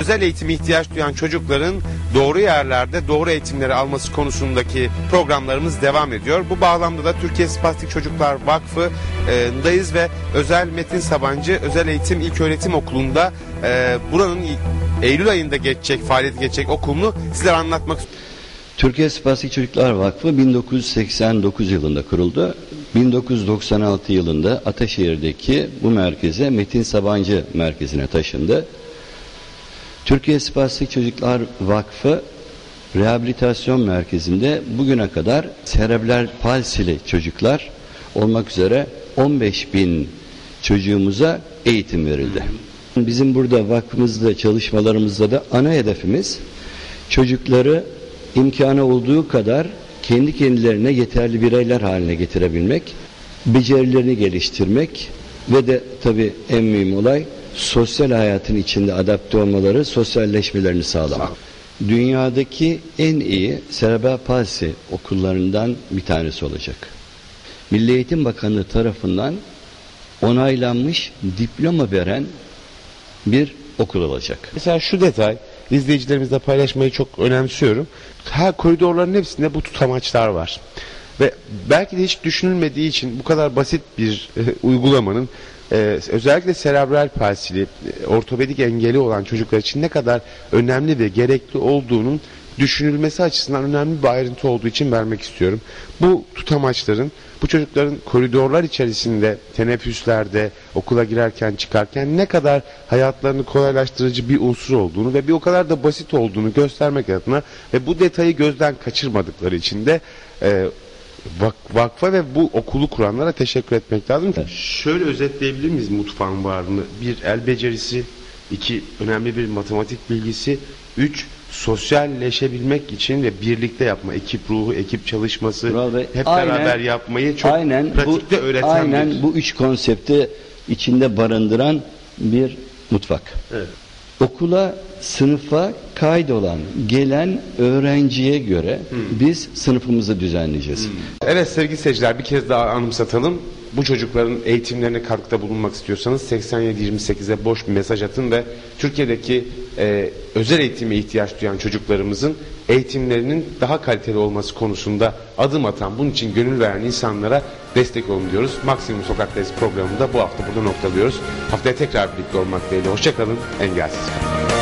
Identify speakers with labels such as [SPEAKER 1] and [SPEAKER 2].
[SPEAKER 1] özel eğitime ihtiyaç duyan çocukların doğru yerlerde doğru eğitimleri alması konusundaki programlarımız devam ediyor. Bu bağlamda da Türkiye Spastik Çocuklar Vakfı'ndayız ve Özel Metin Sabancı Özel Eğitim İlköğretim Okulu'nda e, buranın Eylül ayında geçecek, faaliyet geçecek okulunu sizlere anlatmak
[SPEAKER 2] Türkiye Spastik Çocuklar Vakfı 1989 yılında kuruldu. 1996 yılında Ataşehir'deki bu merkeze Metin Sabancı merkezine taşındı. Türkiye Spastik Çocuklar Vakfı Rehabilitasyon Merkezi'nde bugüne kadar serebral palsili çocuklar olmak üzere 15 bin çocuğumuza eğitim verildi. Bizim burada vakfımızda çalışmalarımızda da ana hedefimiz çocukları imkanı olduğu kadar kendi kendilerine yeterli bireyler haline getirebilmek, becerilerini geliştirmek ve de tabii en mühim olay sosyal hayatın içinde adapte olmaları, sosyalleşmelerini sağlamak. Dünyadaki en iyi serebral palsi okullarından bir tanesi olacak. Milli Eğitim Bakanlığı tarafından onaylanmış diploma veren bir okul olacak.
[SPEAKER 1] Mesela şu detay izleyicilerimizle paylaşmayı çok önemsiyorum. Her koridorların hepsinde bu tutamaçlar var. Ve belki de hiç düşünülmediği için bu kadar basit bir e, uygulamanın e, özellikle serebral palsili, e, ortopedik engeli olan çocuklar için ne kadar önemli ve gerekli olduğunun düşünülmesi açısından önemli bir ayrıntı olduğu için vermek istiyorum. Bu tutamaçların bu çocukların koridorlar içerisinde, teneffüslerde, okula girerken çıkarken ne kadar hayatlarını kolaylaştırıcı bir unsur olduğunu ve bir o kadar da basit olduğunu göstermek adına ve bu detayı gözden kaçırmadıkları için de e, vak- vakfa ve bu okulu kuranlara teşekkür etmek lazım. Şöyle özetleyebilir miyiz mutfağın varlığını? Bir el becerisi, iki önemli bir matematik bilgisi, üç sosyalleşebilmek için ve birlikte yapma, ekip ruhu, ekip çalışması,
[SPEAKER 2] Bey,
[SPEAKER 1] hep
[SPEAKER 2] aynen-
[SPEAKER 1] beraber yapmayı çok
[SPEAKER 2] aynen
[SPEAKER 1] pratikte
[SPEAKER 2] bu,
[SPEAKER 1] öğreten
[SPEAKER 2] aynen
[SPEAKER 1] bir.
[SPEAKER 2] bu üç konsepti içinde barındıran bir mutfak.
[SPEAKER 1] Evet.
[SPEAKER 2] Okula sınıfa kaydolan gelen öğrenciye göre biz sınıfımızı düzenleyeceğiz.
[SPEAKER 1] Evet sevgili seyirciler bir kez daha anımsatalım. Bu çocukların eğitimlerine katkıda bulunmak istiyorsanız 8728'e boş bir mesaj atın ve Türkiye'deki e, özel eğitime ihtiyaç duyan çocuklarımızın eğitimlerinin daha kaliteli olması konusunda adım atan, bunun için gönül veren insanlara destek olun diyoruz. Maksimum Sokak'tayız programında bu hafta burada noktalıyoruz. Haftaya tekrar birlikte olmak dileğiyle. Hoşçakalın, engelsiz kalın.